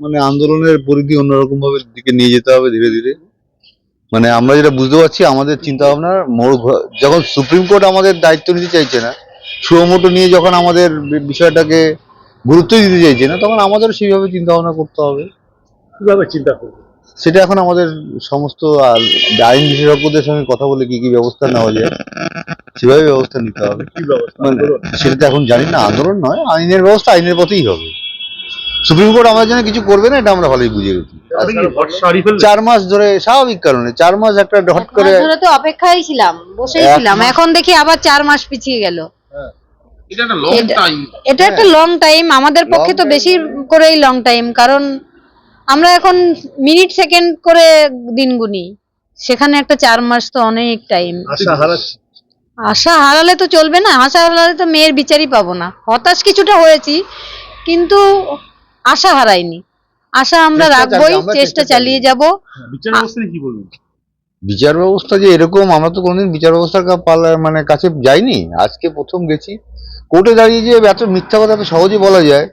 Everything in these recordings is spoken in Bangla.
মানে আন্দোলনের পরিধি অন্যরকম ভাবে দিকে নিয়ে যেতে হবে ধীরে ধীরে। মানে আমরা যেটা বুঝতে পারছি আমাদের চিন্তা ভাবনার মোড় যখন সুপ্রিম কোর্ট আমাদের দায়িত্ব নিতে চাইছে না সুমোটো নিয়ে যখন আমাদের বিষয়টাকে গুরুত্ব দিতে চাইছে না তখন আমাদের সেইভাবে চিন্তা ভাবনা করতে হবে। কীভাবে চিন্তা করব? সেটা এখন আমাদের সমস্ত আইন বিশেষজ্ঞদের সঙ্গে কথা বলে কি কি ব্যবস্থা নেওয়া যায় সেভাবে ব্যবস্থা নিতে হবে। কি ব্যবস্থা? মানে সেটা তো এখন জানি না আন্দোলন নয় আইনের ব্যবস্থা আইনের পথেই হবে। সুপ্রিম কোর্ট আমাদের জন্য কিছু করবে না এটা আমরা ভালোই বুঝে গেছি? চার মাস ধরে স্বাভাবিক কারণে চার মাস একটা হট করে ধরে তো অপেক্ষায় ছিলাম বসেই ছিলাম। এখন দেখি আবার চার মাস পিছিয়ে গেল। এটা একটা লং টাইম এটা একটা লং টাইম আমাদের পক্ষে তো বেশি করেই লং টাইম কারণ আমরা এখন মিনিট সেকেন্ড করে দিন গুনি। সেখানে একটা চার মাস তো অনেক টাইম আশা আশা হারালে তো চলবে না আশা হারালে তো মেয়ের বিচারই পাবো না। হতাশ কিছুটা হয়েছি কিন্তু আশা হারাইনি আশা আমরা রাখবোই চেষ্টা চালিয়ে যাব। বিচার ব্যবস্থা কি বলবেন? বিচার ব্যবস্থা যে এরকম আমরা তো কোনোদিন বিচার ব্যবস্থার পালা মানে কাছে যাইনি। আজকে প্রথম গেছি। কোর্টে দাঁড়িয়ে যে এত মিথ্যা কথা এত সহজে বলা যায়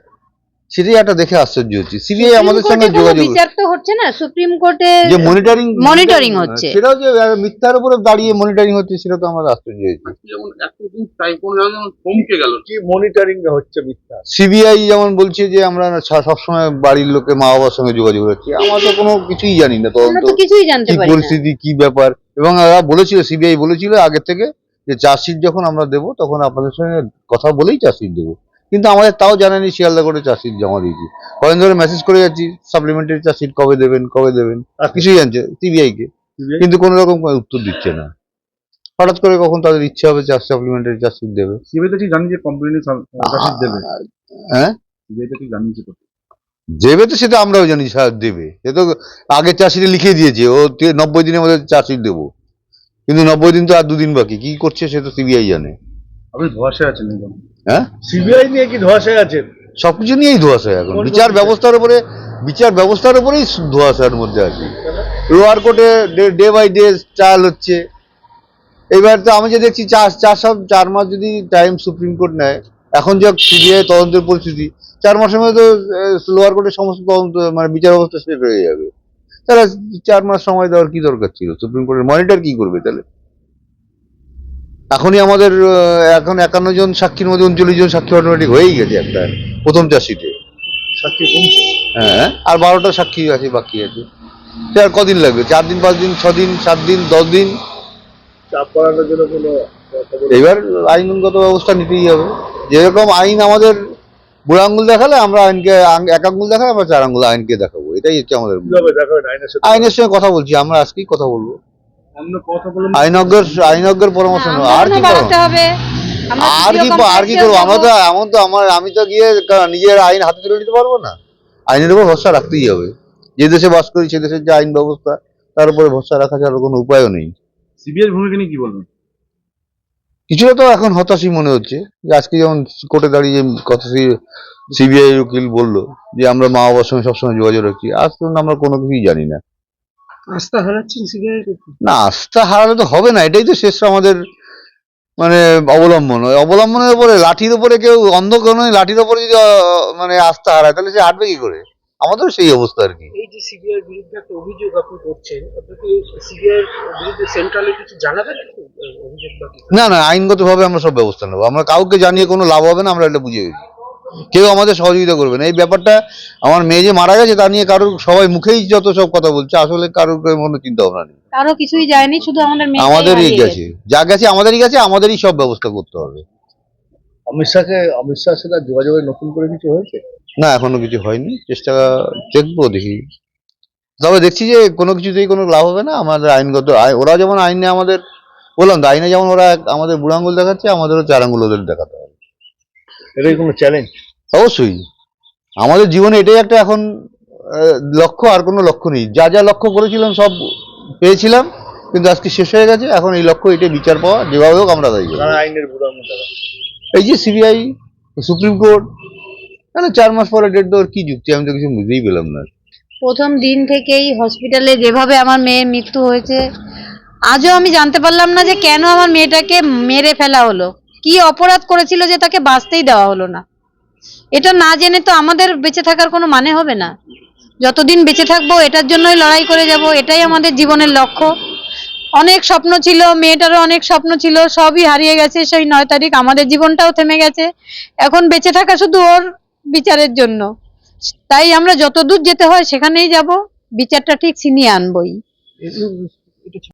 সেটাই একটা দেখে আশ্চর্য হচ্ছে। সিবিআই আমাদের সঙ্গে যোগাযোগ বিচার তো হচ্ছে না? সুপ্রিম কোর্টে যে মনিটরিং Monitoring হচ্ছে। সেটাও যে মিথ্যার উপরে দাঁড়িয়ে মনিটরিং হচ্ছে সেটা তো আমরা আশ্চর্য হয়েছি। যেমন এতদিন টাইম কোনো জায়গায় যেমন থমকে গেল। কি মনিটরিং হচ্ছে মিথ্যা? সিবিআই যেমন বলছে যে আমরা ছা- সবসময় বাড়ির লোকে মা বাবার সঙ্গে যোগাযোগ রাখছি আমরা তো কোনো কিছুই জানি না আমরা তদন্ত তো কিছুই জানতে কি পারি না। পরিস্থিতি কি ব্যাপার। এবং ওরা বলেছিল সিবিআই বলেছিল আগে থেকে যে চার্জশিট যখন আমরা দেবো তখন আপনাদের সঙ্গে কথা বলেই চার্জশিট দেবো। কিন্তু আমাদের তাও জানানি শিয়ালদা করে চার্জশিট জমা দিয়েছি। কদিন ধরে মেসেজ করে যাচ্ছি সাপ্লিমেন্টারি চার্জশিট কবে দেবেন কবে দেবেন? আর কিছুই জানছে সিবিআই কে। কিন্তু কোনো রকম উত্তর দিচ্ছে না। হঠাৎ করে কখন তাদের ইচ্ছে হবে চার্জ সাপ্লিমেন্টারি চার্জশিট দেবে? সিবিআই তো ঠিক জানি যে কমপ্লেনে চার্জশিট দেবে। হ্যাঁ? সিবিআই তো ঠিক জানিয়েছে দেবে তো সেটা আমরাও জানি স্যার দেবে। সে তো আগে চার্জশিটে লিখে দিয়েছে ও নব্বই দিনের মধ্যে চার্জশিট দেবো। কিন্তু নব্বই দিন তো আর দুদিন বাকি কি করছে সে তো সিবিআই জানে। আপনি ধোয়াশায় আছেন একদম। হ্যাঁ? সিবিআই নিয়ে কি ধোয়াশায় আছেন? সবকিছু নিয়েই ধোয়াশা এখন। বিচার ব্যবস্থার উপরে বিচার ব্যবস্থার উপরেই ধোয়াশার মধ্যে আছি। লোয়ার কোর্টে ডে বাই ডে ট্রায়াল হচ্ছে। এবার তো আমি যে দেখছি চার চার সব চার মাস যদি টাইম সুপ্রিম কোর্ট নেয় এখন যা সিবিআই তদন্তের পরিস্থিতি চার মাসের মধ্যে তো লোয়ার কোর্টের সমস্ত তদন্ত মানে বিচার ব্যবস্থা শেষ হয়ে যাবে। তাহলে চার মাস সময় দেওয়ার কি দরকার ছিল? সুপ্রিম কোর্টের মনিটর কি করবে তাহলে? এখনই আমাদের এখন একান্ন জন সাক্ষীর মধ্যে উনচল্লিশ জন সাক্ষী অটোমেটিক হয়েই গেছে একটা প্রথম চাষিতে সাক্ষী কমছে? হ্যাঁ আর বারোটা সাক্ষী আছে বাকি আছে। সে আর কদিন লাগবে? চার দিন পাঁচ দিন ছ দিন সাত দিন দশ দিন? চাপ করানোর জন্য কোনো এবার আইনগত ব্যবস্থা নিতেই হবে। যেরকম আইন আমাদের বুড়ো আঙ্গুল দেখালে আমরা আইনকে এক আঙ্গুল দেখালে আমরা চার আঙ্গুল আইনকে দেখাবো। এটাই হচ্ছে আমাদের আইনের সঙ্গে কথা বলছি আমরা আজকেই কথা বলব। আইনজ্ঞর আইনজ্ঞর পরামর্শ নেব আর কি হবে। আর কি আর কি করব? আমরা তো এমন তো আমার আমি তো গিয়ে নিজের আইন হাতে তুলে নিতে পারব না। আইনের উপর ভরসা রাখতেই হবে। যে দেশে বাস করি সে দেশের যে আইন ব্যবস্থা তার উপরে ভরসা রাখা ছাড়া কোনো উপায়ও নেই। সিবিআই ভূমিকা নিয়ে কি বলবেন? কিছুটা তো এখন হতাশই মনে হচ্ছে। যে আজকে যেমন কোর্টে দাঁড়িয়ে যে কথা সিবিআই উকিল বলল যে আমরা মা বাবার সঙ্গে সবসময় যোগাযোগ রাখছি। আজ পর্যন্ত আমরা কোনো কিছুই জানি না। আস্থা হারাচ্ছেন না আস্থা হারালে তো হবে না এটাই তো শেষ আমাদের মানে অবলম্বন। অবলম্বনের উপরে লাঠির উপরে কেউ অন্ধ কোনো লাঠির উপরে যদি মানে আস্থা হারায় তাহলে সে হাঁটবে কি করে? আমাদেরও সেই অবস্থা আর কি। এই যে সিবিআই বিরুদ্ধে একটা অভিযোগ আপনি করছেন আপনি কি বিরুদ্ধে সেন্ট্রালে কিছু জানাবেন একটু, অভিযোগ না না আইনগত ভাবে আমরা সব ব্যবস্থা নেব। আমরা কাউকে জানিয়ে কোনো লাভ হবে না আমরা এটা বুঝে গেছি কেউ আমাদের সহযোগিতা করবে না। এই ব্যাপারটা আমার মেয়ে যে মারা গেছে তা নিয়ে কারোর সবাই মুখেই যত সব কথা বলছে আসলে কারোর কোনো চিন্তা ভাবনা নেই। কারও কিছুই যায়নি শুধু আমাদের আমাদেরই গেছে। যা গেছে আমাদেরই গেছে আমাদেরই সব ব্যবস্থা করতে হবে। অমিত শাহকে অমিত শাহের সাথে যোগাযোগের নতুন করে কিছু হয়েছে? না এখনও কিছু হয়নি। চেষ্টা দেখব দেখি। তবে দেখছি যে কোনো কিছুতেই কোনো লাভ হবে না। আমাদের আইনগত আই- ওরা যেমন আইনে আমাদের বললাম তো আইনে যেমন ওরা আমাদের বুড়ো আঙ্গুল দেখাচ্ছে আমাদেরও চার আঙ্গুল ওদের দেখাতে এটাই কোনো চ্যালেঞ্জ অবশ্যই। আমাদের জীবনে এটাই একটা এখন লক্ষ্য আর কোনো লক্ষ্য নেই। যা যা লক্ষ্য করেছিলাম সব পেয়েছিলাম কিন্তু আজকে শেষ হয়ে গেছে। এখন এই লক্ষ্য এটাই বিচার পাওয়া যেভাবে হোক আমরা। যারা আইনের এই যে সিবিআই সুপ্রিম কোর্ট মানে চার মাস পরে ডেট দেওয়ার কি যুক্তি আমি তো কিছু বুঝতেই পেলাম না। প্রথম দিন থেকেই হসপিটালে যেভাবে আমার মেয়ের মৃত্যু হয়েছে আজও আমি জানতে পারলাম না যে কেন আমার মেয়েটাকে মেরে ফেলা হলো। কি অপরাধ করেছিল যে তাকে বাঁচতেই দেওয়া হলো না? এটা না জেনে তো আমাদের বেঁচে থাকার কোনো মানে হবে না। যতদিন বেঁচে থাকব, এটার জন্যই লড়াই করে যাব, এটাই আমাদের জীবনের লক্ষ্য। অনেক স্বপ্ন ছিল, মেয়েটারও অনেক স্বপ্ন ছিল, সবই হারিয়ে গেছে, সেই নয় তারিখ আমাদের জীবনটাও থেমে গেছে। এখন বেঁচে থাকা শুধু ওর বিচারের জন্য। তাই আমরা যত দূর যেতে হয় সেখানেই যাব, বিচারটা ঠিক ছিনিয়ে আনবই।